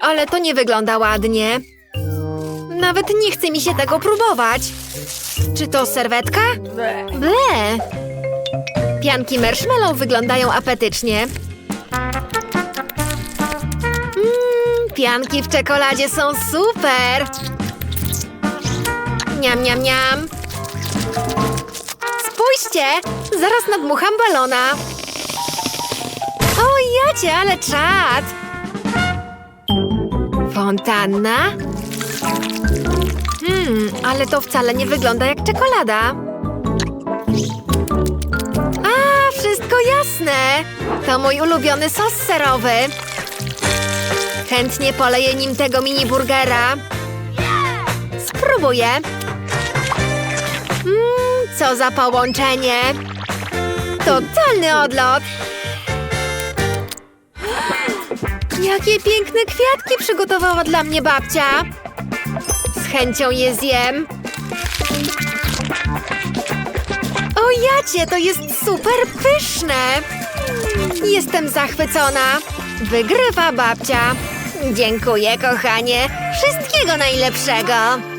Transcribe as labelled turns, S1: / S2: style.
S1: ale to nie wygląda ładnie. Nawet nie chce mi się tego próbować. Czy to serwetka? Ble! Pianki marshmallow wyglądają apetycznie. Mmm, pianki w czekoladzie są super! Niam, niam, niam. Spójrzcie! Zaraz nadmucham balona. O, jacie, ale czad! Fontanna? Hmm, ale to wcale nie wygląda jak czekolada. A, wszystko jasne! To mój ulubiony sos serowy. Chętnie poleję nim tego mini burgera. Spróbuję. Mmm, co za połączenie. Totalny odlot. Jakie piękne kwiatki przygotowała dla mnie babcia. Z chęcią je zjem. O jacie, to jest super pyszne. Jestem zachwycona. Wygrywa babcia. Dziękuję, kochanie. Wszystkiego najlepszego.